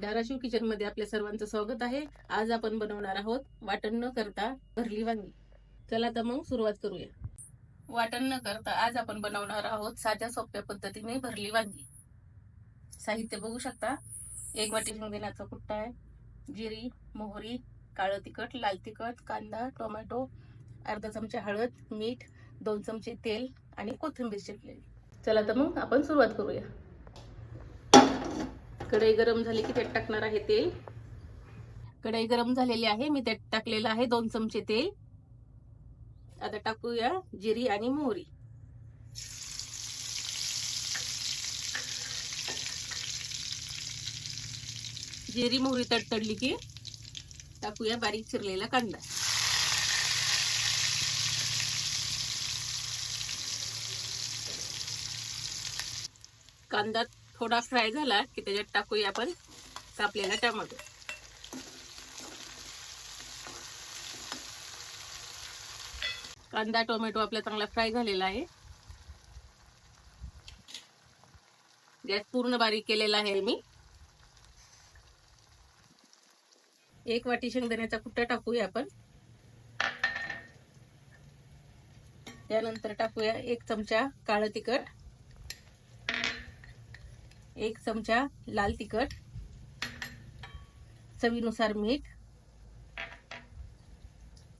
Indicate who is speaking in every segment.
Speaker 1: धाराशिव किचनमध्ये आपल्या सर्वांचं स्वागत आहे. आज आपण बनवणार आहोत वाटण न करता भरली वांगी. चला तर मग सुरुवात करूया. वाटण न करता आज आपण बनवणार आहोत साध्या सोप्या पद्धतीने भरली वांगी. साहित्य बघू शकता. एक वाटी शेंगदाण्याचा कुट्टा आहे. जिरी मोहरी काळं तिखट लाल तिखट कांदा टोमॅटो अर्धा चमचा हळद मीठ दोन चमचे तेल आणि कोथिंबीर चिरलेली चला तर मग आपण सुरुवात करूया. कढई गरम झाली की त्यात टाकणार आहे तेल. कढई गरम झालेली आहे मी त्यात टाकलेलं आहे दोन चमचे तेल. आता टाकूया जिरी आणि मोहरी. जिरी मोहरी तडतडली की टाकूया बारीक चिरलेला कांदा. कांदा थोडा फ्राय झाला की त्याच्यात टाकूया आपण कापलेला टमाटो कांदा टोमॅटो आपला चांगला फ्राय झालेला आहे. गॅस पूर्ण बारीक केलेला आहे मी. एक वाटी शेंगदाण्याचा कुट्टा टाकूया आपण. त्यानंतर टाकूया एक चमचा काळं तिखट. एक चमचा लाल तिखट चवीनुसार मीठ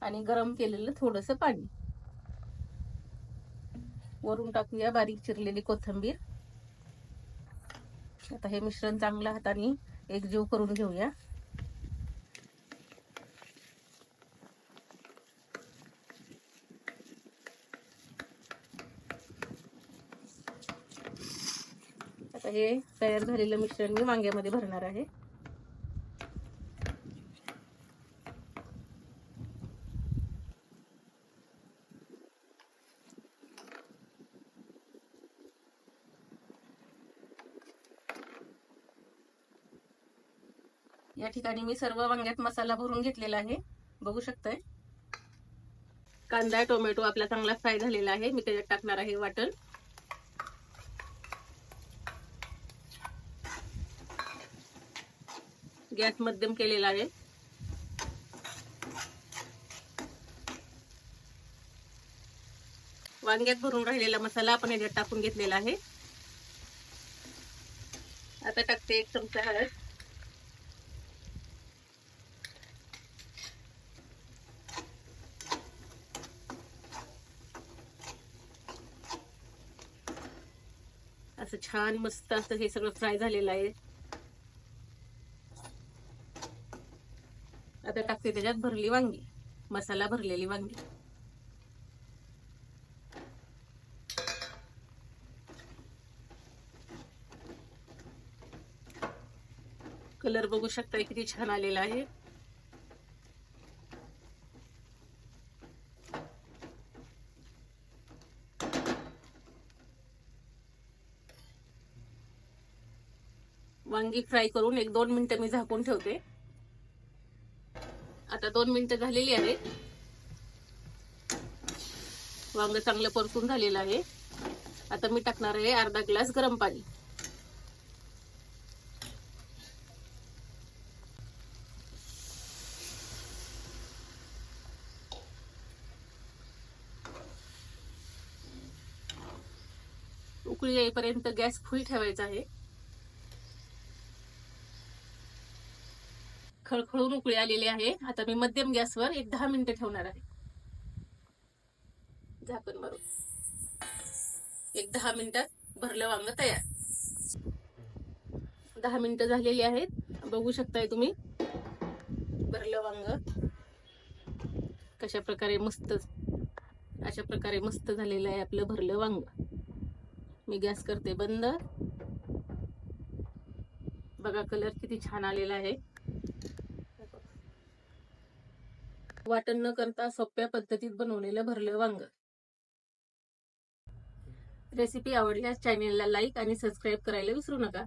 Speaker 1: आणि गरम केलेलं थोडस पाणी. वरून टाकूया बारीक चिरलेली कोथिंबीर. आता हे मिश्रण चांगलं हाताने एकजीव करून घेऊया. आता हे तयार झालेलं मिश्रण मी वांग्यामध्ये भरणार आहे. या ठिकाणी मी सर्व वांग्यात मसाला भरून घेतलेला आहे. बघू शकताय. कांदा टोमॅटो आपला चांगला फ्राय झालेला आहे. मी त्याच्यात टाकणार आहे वाटण. गॅस मध्यम केलेला आहे. वांग्यात भरून राहिलेला मसाला आपण याच्यात टाकून घेतलेला आहे. आता टाकते एक चमचा हळद. असं छान मस्त असं हे सगळं फ्राय झालेलं आहे. आता टाकते त्याच्यात भरली वांगी. मसाला भरलेली वांगी. कलर बघू शकता किती छान आलेला आहे. वांगी फ्राय करून एक दोन मिनिटं मी झाकून ठेवते. आता दोन मिनिटं झालेली आहे. वांग चांगलं परतून झालेलं आहे. आता मी टाकणार आहे अर्धा ग्लास गरम पाणी. उकळी येईपर्यंत गॅस फुल ठेवायचा आहे. खळखळून उकळी आलेली आहे. आता मी मध्यम गॅसवर एक दहा मिनिटं ठेवणार आहे. झाकण मारून. एक दहा मिनिटात भरलं वांग तयार. दहा मिनिटं झालेली आहेत. बघू शकताय तुम्ही. भरलं वांग. कशा प्रकारे मस्त अशा प्रकारे मस्त झालेलं आहे आपलं भरलं वांग. मी गॅस करते बंद. बघा कलर किती छान आलेला आहे. वाटण न करता सोप्या पद्धतीत बनवलेलं भरलं वांग. रेसिपी आवडल्यास चॅनेलला लाईक आणि सबस्क्राईब करायला विसरू नका.